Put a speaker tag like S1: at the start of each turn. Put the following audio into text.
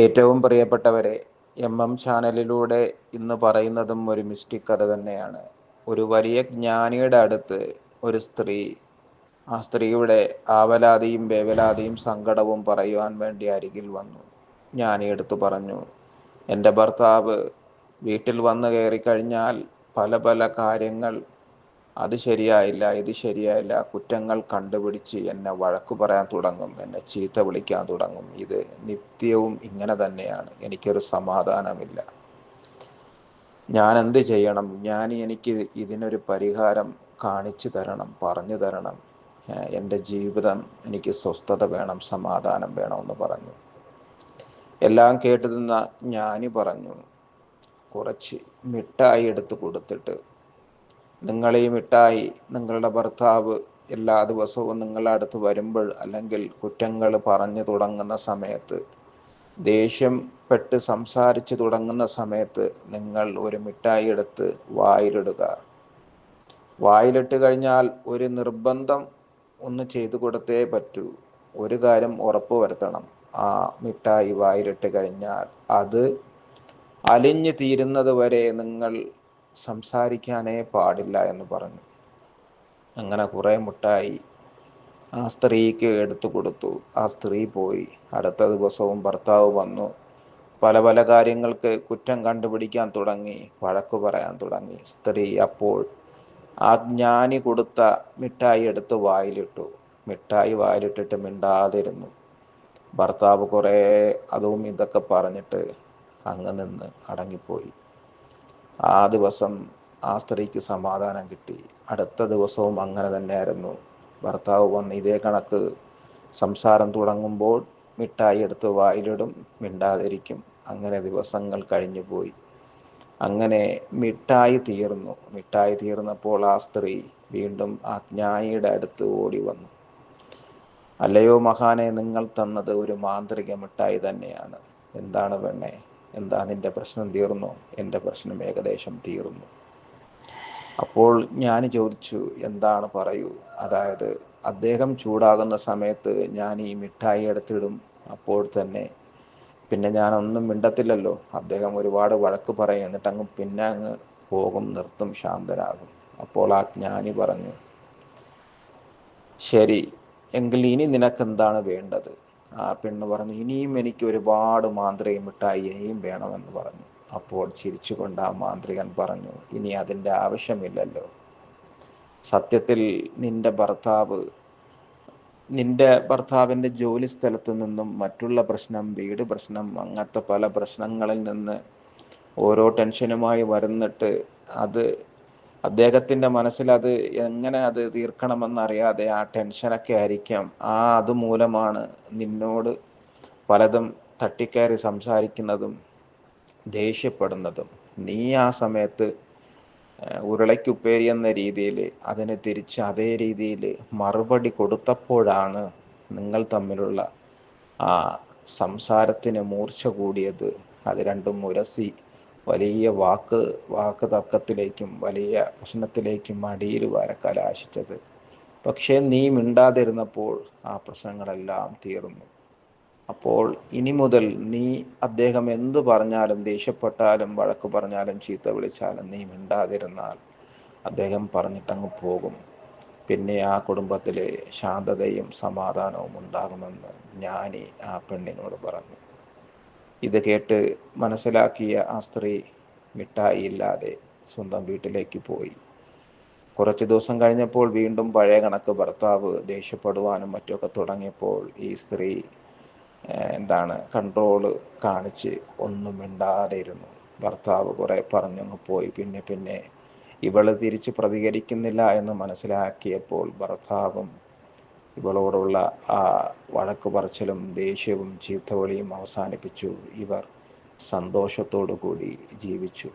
S1: ഏറ്റവും പ്രിയപ്പെട്ടവരെ M M ചാനലിലൂടെ ഇന്ന് പറയുന്നതും ഒരു മിസ്റ്റിക് കഥ തന്നെയാണ്. ഒരു വലിയ ജ്ഞാനിയുടെ അടുത്ത് ഒരു സ്ത്രീ ആ സ്ത്രീയുടെ ആവലാതിയും വേവലാതിയും സങ്കടവും പറയുവാൻ വേണ്ടി അരികിൽ വന്നു. എടുത്തു പറഞ്ഞു എന്റെ ഭർത്താവ് വീട്ടിൽ വന്നു കയറിക്കഴിഞ്ഞാൽ പല പല കാര്യങ്ങൾ അത് ശരിയായില്ല ഇത് ശരിയായില്ല കുറ്റങ്ങൾ കണ്ടുപിടിച്ച് എന്നെ വഴക്കു പറയാൻ തുടങ്ങും എന്നെ ചീത്ത വിളിക്കാൻ തുടങ്ങും. ഇത് നിത്യവും ഇങ്ങനെ തന്നെയാണ്. എനിക്കൊരു സമാധാനമില്ല. ഞാൻ എന്ത് ചെയ്യണം? ഞാൻ എനിക്ക് ഇതിനൊരു പരിഹാരം കാണിച്ചു തരണം പറഞ്ഞു തരണം. എന്റെ ജീവിതം എനിക്ക് സ്വസ്ഥത വേണം സമാധാനം വേണമെന്ന് പറഞ്ഞു. എല്ലാം കേട്ടു നിന്ന ജ്ഞാനി പറഞ്ഞു. കുറച്ച് മിഠായി എടുത്ത് കൊടുത്തിട്ട് നിങ്ങൾ ഈ മിഠായി നിങ്ങളുടെ ഭർത്താവ് എല്ലാ ദിവസവും നിങ്ങളുടെ അടുത്ത് വരുമ്പോൾ അല്ലെങ്കിൽ കുറ്റങ്ങൾ പറഞ്ഞു തുടങ്ങുന്ന സമയത്ത് ദേഷ്യം പെട്ട് സംസാരിച്ചു തുടങ്ങുന്ന സമയത്ത് നിങ്ങൾ ഒരു മിഠായി എടുത്ത് വായിലിടുക. വായിലിട്ട് കഴിഞ്ഞാൽ ഒരു നിർബന്ധം ഒന്ന് ചെയ്തു കൊടുത്തേ പറ്റൂ. ഒരു കാര്യം ഉറപ്പ് വരുത്തണം. ആ മിഠായി വായിലിട്ട് കഴിഞ്ഞാൽ അത് അലിഞ്ഞു തീരുന്നത് വരെ നിങ്ങൾ സംസാരിക്കാനേ പാടില്ല എന്ന് പറഞ്ഞു. അങ്ങനെ കുറേ മുട്ടായി ആ സ്ത്രീക്ക് എടുത്തു കൊടുത്തു. ആ സ്ത്രീ പോയി. അടുത്ത ദിവസവും ഭർത്താവ് വന്നു. പല പല കാര്യങ്ങൾക്ക് കുറ്റം കണ്ടുപിടിക്കാൻ തുടങ്ങി. വഴക്കു പറയാൻ തുടങ്ങി. സ്ത്രീ അപ്പോൾ ആ ജ്ഞാനി കൊടുത്ത മിഠായി എടുത്ത് വായിലിട്ടു. മിഠായി വായിലിട്ടിട്ട് മിണ്ടാതിരുന്നു. ഭർത്താവ് കുറേ അതും ഇതൊക്കെ പറഞ്ഞിട്ട് അങ്ങ് നിന്ന് അടങ്ങിപ്പോയി. ആ ദിവസം ആ സ്ത്രീക്ക് സമാധാനം കിട്ടി. അടുത്ത ദിവസവും അങ്ങനെ തന്നെയായിരുന്നു. ഭർത്താവ് വന്ന് ഇതേ കണക്ക് സംസാരം തുടങ്ങുമ്പോൾ മിഠായി എടുത്ത് വായിലിടും മിണ്ടാതിരിക്കും. അങ്ങനെ ദിവസങ്ങൾ കഴിഞ്ഞു പോയി. അങ്ങനെ മിഠായി തീർന്നു. മിഠായി തീർന്നപ്പോൾ ആ സ്ത്രീ വീണ്ടും ആ അടുത്ത് ഓടി വന്നു. അല്ലയോ മഹാനെ നിങ്ങൾ തന്നത് ഒരു മാന്ത്രിക മിഠായി തന്നെയാണ്. എന്താണ് പെണ്ണെ? എന്താ നിന്റെ പ്രശ്നം തീർന്നു? എന്റെ പ്രശ്നം ഏകദേശം തീർന്നു. അപ്പോൾ ഞാൻ ചോദിച്ചു എന്താണ് പറയൂ? അതായത് അദ്ദേഹം ചൂടാകുന്ന സമയത്ത് ഞാൻ ഈ മിഠായി എടുത്തിടും അപ്പോൾ തന്നെ. പിന്നെ ഞാനൊന്നും മിണ്ടത്തില്ലല്ലോ. അദ്ദേഹം ഒരുപാട് വഴക്ക് പറയും. എന്നിട്ട് അങ്ങ് പിന്നെ അങ്ങ് പോകും നിർത്തും ശാന്തനാകും. അപ്പോൾ ആ ജ്ഞാനി പറഞ്ഞു ശരി എങ്കിൽ ഇനി നിനക്ക് എന്താണ് വേണ്ടത്? ആ പെണ്ണ് പറഞ്ഞു ഇനിയും എനിക്ക് ഒരുപാട് മാന്ത്രിക മിഠായി ഇനിയും വേണമെന്ന് പറഞ്ഞു. അപ്പോൾ ചിരിച്ചുകൊണ്ട് ആ മാന്ത്രികൻ പറഞ്ഞു ഇനി അതിന്റെ ആവശ്യമില്ലല്ലോ. സത്യത്തിൽ നിന്റെ ഭർത്താവ് നിന്റെ ഭർത്താവിന്റെ ജോലി സ്ഥലത്ത് നിന്നും മറ്റുള്ള പ്രശ്നം വീട് പ്രശ്നം അങ്ങനത്തെ പല പ്രശ്നങ്ങളിൽ നിന്ന് ഓരോ ടെൻഷനുമായി വരുന്നിട്ട് അത് അദ്ദേഹത്തിന്റെ മനസ്സിൽ അത് എങ്ങനെ അത് തീർക്കണമെന്നറിയാതെ ആ ടെൻഷനൊക്കെ ആയിരിക്കാം. ആ അതുമൂലമാണ് നിന്നോട് പലതും തട്ടിക്കയറി സംസാരിക്കുന്നതും ദേഷ്യപ്പെടുന്നതും. നീ ആ സമയത്ത് ഉരുളയ്ക്കുപ്പേരി എന്ന രീതിയിൽ അതിനെ തിരിച്ച് അതേ രീതിയിൽ മറുപടി കൊടുത്തപ്പോഴാണ് നിങ്ങൾ തമ്മിലുള്ള ആ സംസാരത്തിന് മൂർച്ച കൂടിയത്. അത് രണ്ടും ഉരസി. വലിയ വാക്ക് വാക്ക് തർക്കത്തിലേക്കും വലിയ പ്രശ്നത്തിലേക്കും അടിയിൽ വരെ കലാശിച്ചത് പക്ഷേ നീ മിണ്ടാതിരുന്നപ്പോൾ ആ പ്രശ്നങ്ങളെല്ലാം തീർന്നു. അപ്പോൾ ഇനി മുതൽ നീ അദ്ദേഹം എന്ത് പറഞ്ഞാലും ദേഷ്യപ്പെട്ടാലും വഴക്ക് പറഞ്ഞാലും ചീത്ത വിളിച്ചാലും നീ മിണ്ടാതിരുന്നാൽ അദ്ദേഹം പറഞ്ഞിട്ടങ്ങ് പോകും. പിന്നെ ആ കുടുംബത്തിലെ ശാന്തതയും സമാധാനവും ഉണ്ടാകുമെന്ന് ജ്ഞാനി ആ പെണ്ണിനോട് പറഞ്ഞു. ഇത് കേട്ട് മനസ്സിലാക്കിയ ആ സ്ത്രീ മിഠായില്ലാതെ സ്വന്തം വീട്ടിലേക്ക് പോയി. കുറച്ച് ദിവസം കഴിഞ്ഞപ്പോൾ വീണ്ടും പഴയ കണക്ക് ഭർത്താവ് ദേഷ്യപ്പെടുവാനും മറ്റുമൊക്കെ തുടങ്ങിയപ്പോൾ ഈ സ്ത്രീ എന്താണ് കൺട്രോൾ കാണിച്ച് ഒന്നും മിണ്ടാതെ ഇരുന്നു. ഭർത്താവ് കുറേ പറഞ്ഞങ്ങ് പോയി. പിന്നെ പിന്നെ ഇവൾ തിരിച്ച് പ്രതികരിക്കുന്നില്ല എന്ന് മനസ്സിലാക്കിയപ്പോൾ ഭർത്താവും ഇവളോടുള്ള ആ വഴക്ക് പറച്ചിലും ദേഷ്യവും ചീത്തവിളിയും അവസാനിപ്പിച്ചു. ഇവർ സന്തോഷത്തോടു കൂടി ജീവിച്ചു.